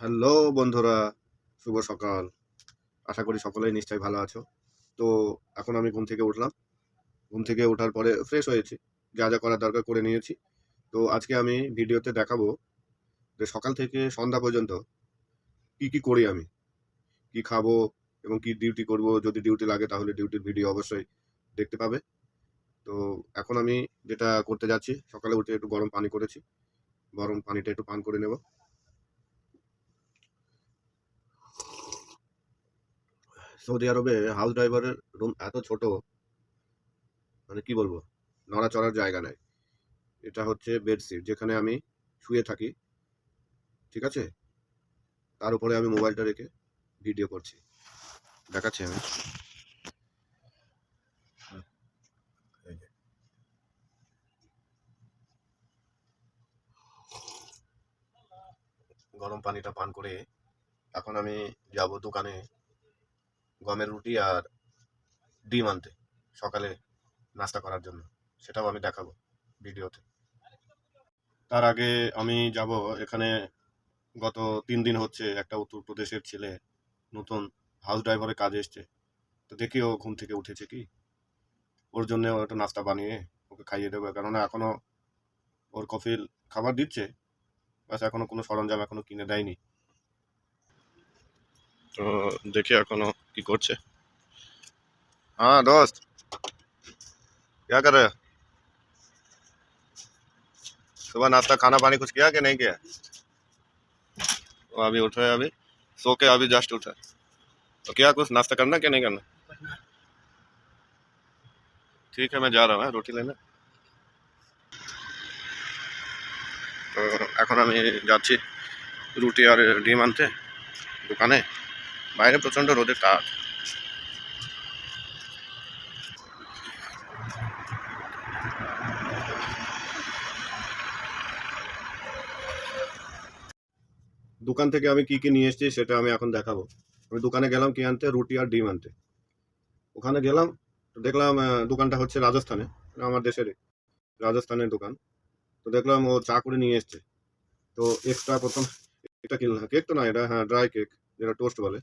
Hello বন্ধুরা, শুভ সকাল। আশা করি সকলেই নিশ্চয়ই ভালো আছো। তো এখন আমি ঘুম থেকে উঠলাম। ঘুম থেকে ওঠার পরে ফ্রেশ হয়েছি। যা যা করার দরকার করে নিয়েছি। তো আজকে আমি ভিডিওতে দেখাবো যে সকাল থেকে সন্ধ্যা পর্যন্ত কি কি করি আমি। কি খাব এবং কি ডিউটি করব। যদি ডিউটি লাগে তাহলে ডিউটির ভিডিও অবশ্যই দেখতে পাবে। তো এখন আমি যেটা করতে যাচ্ছি, সকালে উঠে একটু গরম পানি করেছি। গরম পানিটা একটু পান করে নেব। সৌদি আরবে হাউস ড্রাইভারের রুম এত ছোট মানে কি বলব? নড়াচড়ার জায়গা নাই। এটা হচ্ছে বেডশিট যেখানে আমি শুয়ে থাকি, ঠিক আছে? তার উপরে আমি মোবাইলটা রেখে ভিডিও করছি। দেখাচ্ছি আমি। গরম পানিটা পান করে এখন আমি যাব দোকানে। গমের রুটি আর ডিম আনতে সকালে নাস্তা করার জন্য। সেটাও আমি দেখাবো ভিডিওতে। তার আগে আমি যাব এখানে গত তিন দিন হচ্ছে একটা উত্তরপ্রদেশের ছেলে নতুন হাউস ড্রাইভারের কাজে এসছে। তো দেখি ও ঘুম থেকে উঠেছে কি? ওর জন্য একটা নাস্তা বানিয়ে ওকে খাইয়ে দেবো। কেননা এখনও ওর কফিল খাবার দিচ্ছে, বাস এখনও কোনো সরঞ্জাম এখনও কিনে দেয়নি। তো দেখি এখনো কি করছে हाँ दोस्त क्या कर रहे हो सुबह नाश्ता खाना पानी कुछ किया कि नहीं किया वो अभी उठे अभी सो के अभी जस्ट उठा तो क्या कुछ नाश्ता करना क्या नहीं करना ठीक है मैं जा रहा हूँ হ্যাঁ, রুটি लेने তো এখন আমি যাচ্ছি রুটি আর ডিম আনতে দোকানে বাইরে প্রচণ্ড রোদের তাপ। দোকান থেকে আমি কি কি নিয়ে এসেছি সেটা আমি এখন দেখাবো। আমি দোকানে গেলাম কি আনতে? রুটি আর ডিম আনতে। ওখানে গেলাম দেখলাম দোকানটা হচ্ছে রাজস্থানে, আমার দেশেরই, রাজস্থানের দোকান। তো দেখলাম ও চা করে নিয়ে এসছে। তো এক্সট্রা প্রথম এটা কিনলাম। কেক তো না, এটা হ্যাঁ ড্রাই কেক যেটা টোস্ট বলে।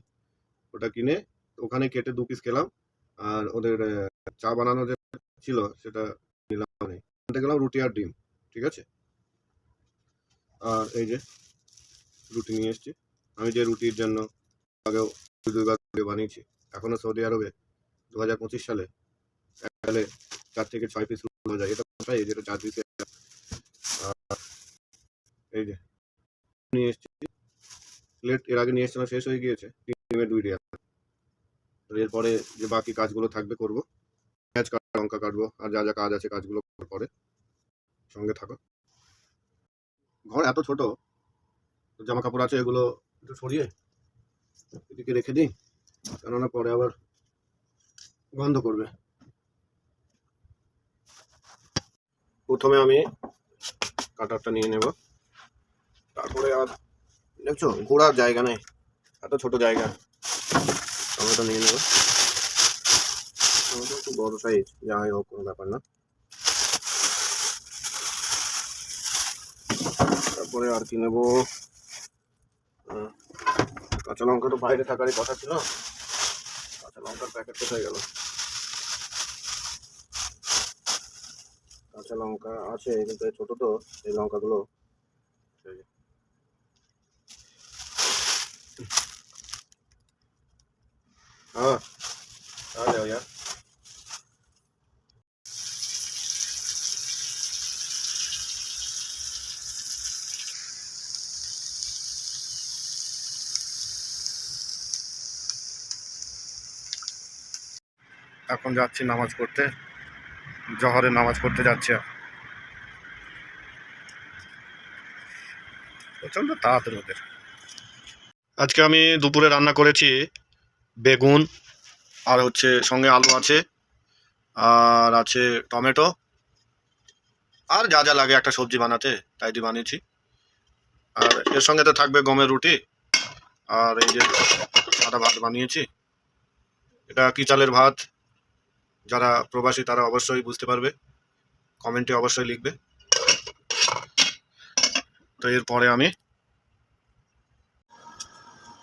ওটা কিনে ওখানে কেটে দু পিস খেলাম। আর ওদের চা বানানো যে ছিল সেটা নিলাম গেলাম রুটি আর ডিম, ঠিক আছে? আর এই যে রুটি নিয়ে এসেছি। আমি যে রুটির জন্য আগেও বানিয়েছি, এখনও সৌদি আরবে দু হাজার পঁচিশ সালে চার থেকে ছয় পিস যায়। এটা কোথায়? যেটা চার পিস এই যে, নিয়ে এসেছি। প্লেট এর আগে নিয়ে এসেছিলাম, শেষ হয়ে গিয়েছে। ডিমের দুই এরপরে যে বাকি কাজগুলো থাকবে করব। পেঁয়াজ কাটা লঙ্কা কাটবো, আর যা যা কাজ আছে কাজগুলো পরে সঙ্গে থাকো। ঘর এত ছোট জামা কাপড় আছে এগুলো একটু সরিয়ে এদিকে রেখে দিই, কেননা পরে আবার গন্ধ করবে। প্রথমে আমি কাটারটা নিয়ে নেব। তারপরে আর, দেখছ, ঘোরার জায়গা নেই, এত ছোট জায়গা। টমেটো নিয়ে নেব। টমেটো একটু বড় সাইজ যাই হোক, কোনো ব্যাপার না। তারপরে আর কি নেব? কাঁচা লঙ্কা তো বাইরে থাকারই কথা ছিল। কাঁচা লঙ্কার প্যাকেট কোথায় গেল? কাঁচা লঙ্কা আছে, কিন্তু ছোট তো, এই লঙ্কাগুলো। Ah, এখন যাচ্ছি নামাজ পড়তে। জহরে নামাজ পড়তে যাচ্ছি প্রচণ্ড তাড়াতাড়ি ওদের। আজকে আমি দুপুরে রান্না করেছি বেগুন, আর হচ্ছে সঙ্গে আলু আছে, আর আছে টমেটো, আর যা যা লাগে একটা সবজি বানাতে, তাই দিয়ে বানিয়েছি। আর এর সঙ্গে তো থাকবে গমের রুটি, আর এই যে সাদা ভাত বানিয়েছি। এটা কি চালের ভাত? যারা প্রবাসী তারা অবশ্যই বুঝতে পারবে, কমেন্টে অবশ্যই লিখবে। তো এরপরে আমি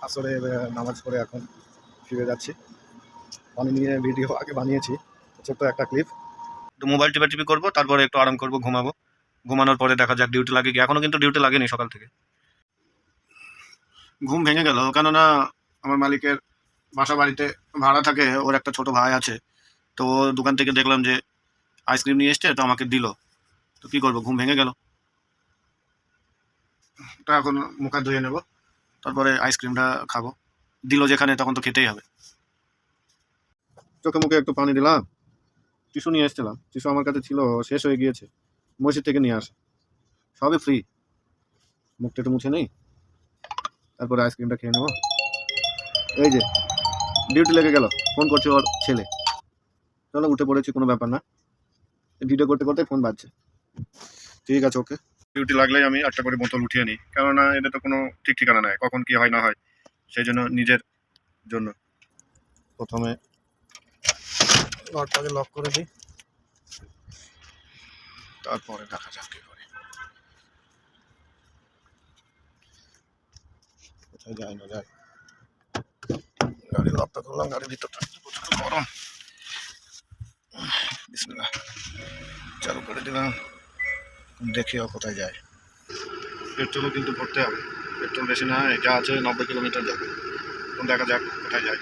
আসলে নামাজ পড়ে এখন। ফিরে যাচ্ছি। পানি নিয়ে ভিডিও আগে বানিয়েছি। ছোট্ট একটা ক্লিপ একটু মোবাইল টিপে টিপি করব, তারপরে একটু আরাম করব, ঘুমাবো। ঘুমানোর পরে দেখা যাক ডিউটি লাগে কি। এখনও কিন্তু ডিউটি লাগেনি সকাল থেকে। ঘুম ভেঙে গেল, কেননা আমার মালিকের বাসা বাড়িতে ভাড়া থাকে, ওর একটা ছোট ভাই আছে। তো দোকান থেকে দেখলাম যে আইসক্রিম নিয়ে এসছে, তো আমাকে দিল। তো কি করব, ঘুম ভেঙে গেল। তো এখন মুখ ধুয়ে নেব, তারপরে আইসক্রিমটা খাব। দিল যেখানে তখন তো খেতেই হবে। চোখে মুখে একটু পানি দিলাম। টিস্যু নিয়ে এসেছিলাম। টিস্যু আমার কাছে ছিল শেষ হয়ে গিয়েছে। মসজিদ থেকে নিয়ে আসে। সবই ফ্রি মুখটা একটু মুছে নেই। তারপরে আইসক্রিমটা খেয়ে নেব। এই যে ডিউটি লেগে গেল। ফোন করছে ওর ছেলে। চলো উঠে পড়েছি কোনো ব্যাপার না। ভিডিও করতে করতে ফোন বাজছে। ঠিক আছে ওকে ডিউটি লাগলেই আমি একটা করে বোতল উঠিয়ে নিই। কেননা এটা তো কোনো ঠিক ঠিকানা নাই। কখন কি হয় না হয়। সেই জন্য নিজের জন্য। প্রথমে লকটাকে লক করে দিই। তারপরে দেখা যাক কি করে। কোথায় যায় না যায় গাড়ির লকটা করলাম গাড়ির ভিতরটা প্রচুর গরম। বিসমিল্লাহ। চালু করে দিলাম। দেখিও কোথায় যায়। পেট্রোলও কিন্তু ভরতে হবে। পেট্রোল বেশি না যা আছে নব্বই কিলোমিটার যাবে। এখন দেখা যাক কোথায় যায়।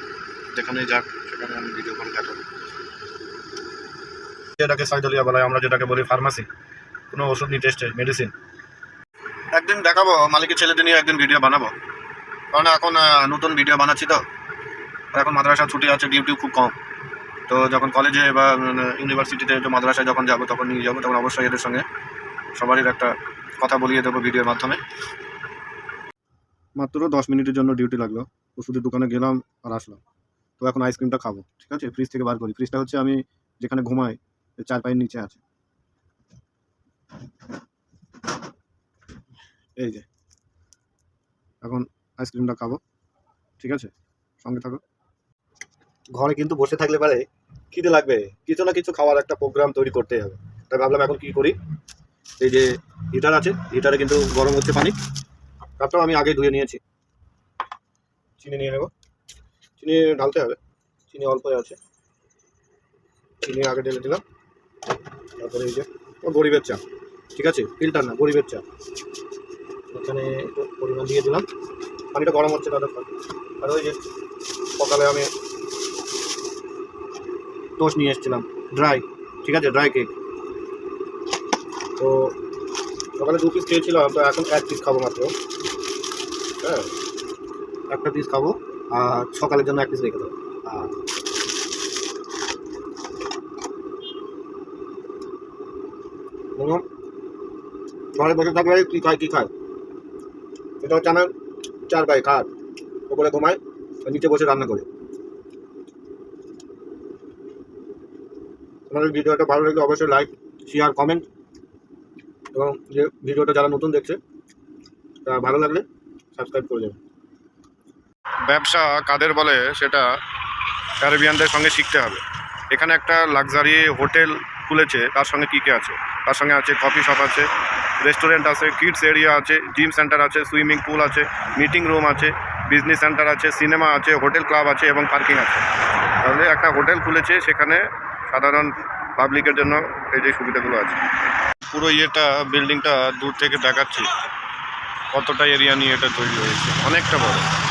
যেখানেই যাক, সেখানে আমি ভিডিও করে দেখাবো। যেটাকে সাইদলিয়া বলা, আমরা যেটাকে বলি ফার্মাসি, কোনো ওষুধ নিতে এসছে মেডিসিন একদিন দেখাবো, মালিকের ছেলেদের নিয়ে একদিন ভিডিও বানাবো। কারণ এখন নতুন ভিডিও বানাচ্ছি তো। আর এখন মাদ্রাসা ছুটি আছে ডিউটি খুব কম। তো যখন কলেজে বা ইউনিভার্সিটিতে মাদ্রাসায় যখন যাব, তখন নিয়ে যাব, তখন অবশ্যই এদের সঙ্গে সবারই একটা কথা বলিয়ে দেবো ভিডিওর মাধ্যমে। মাত্র দশ মিনিটের জন্য ডিউটি লাগল। ওষুধের দোকানে গেলাম আর আসলাম। তো এখন আইসক্রিমটা খাব, ঠিক আছে? ফ্রিজ থেকে বার করি। ফ্রিজটা হচ্ছে আমি যেখানে ঘুমাই চার পায়ের নিচে আছে। এই যে। এখন আইসক্রিমটা খাব, ঠিক আছে? সঙ্গে থাকো। ঘরে কিন্তু বসে থাকলে পারে খিদে লাগবে। কিছু না কিছু খাওয়ার একটা প্রোগ্রাম তৈরি করতেই হবে। তাই ভাবলাম এখন কি করি? এই যে হিটার আছে হিটারে কিন্তু গরম হচ্ছে পানি। তারপরেও আমি আগে ধুয়ে নিয়েছি। চিনি নিয়ে নেব। চিনি ঢালতে হবে। চিনি অল্প আছে। চিনি আগে ঢেলে দিলাম। তারপরে এই যে গরিবের চা। ঠিক আছে? ফিল্টার না, গরিবের চা। এখানে একটু পরিমাণ দিয়ে দিলাম। পানিটা গরম হচ্ছে দাদা। আর ওই যে সকালে আমি টোস্ট নিয়ে এসেছিলাম। ড্রাই। ঠিক আছে? Dry cake. তো সকালে দু পিস খেয়েছিলাম, তো এখন এক পিস খাব মাত্র। হ্যাঁ। একটা পিস খাব, আর সকালের জন্য এক পিস রেখে দেবো। আর ঘরে বসে থাকলে কি খায় কি খায়? এটা হচ্ছে আমার চার ভাই খাট। ওপরে ঘুমায় নিচে বসে রান্না করে। আমাদের ভিডিওটা ভালো লাগলে অবশ্যই লাইক শেয়ার কমেন্ট এবং যে ভিডিওটা যারা নতুন দেখছে, তারা ভালো লাগলে সাবস্ক্রাইব করে দেবেন। ব্যবসা কাদের বলে সেটা ক্যারিবিয়ানদের সঙ্গে শিখতে হবে। এখানে একটা লাক্সারি হোটেল খুলেছে, তার সঙ্গে কী কী আছে? তার সঙ্গে আছে কফি শপ আছে রেস্টুরেন্ট আছে কিডস এরিয়া আছে জিম সেন্টার আছে সুইমিং পুল আছে মিটিং রুম আছে বিজনেস সেন্টার আছে সিনেমা আছে হোটেল ক্লাব আছে এবং পার্কিং আছে। তাহলে একটা হোটেল খুলেছে, সেখানে সাধারণ পাবলিকের জন্য এই যে সুবিধাগুলো আছে। পুরো ইয়েটা বিল্ডিংটা দূর থেকে দেখাচ্ছি। কতটা এরিয়া নিয়ে এটা তৈরি হয়েছে? অনেকটা বড়।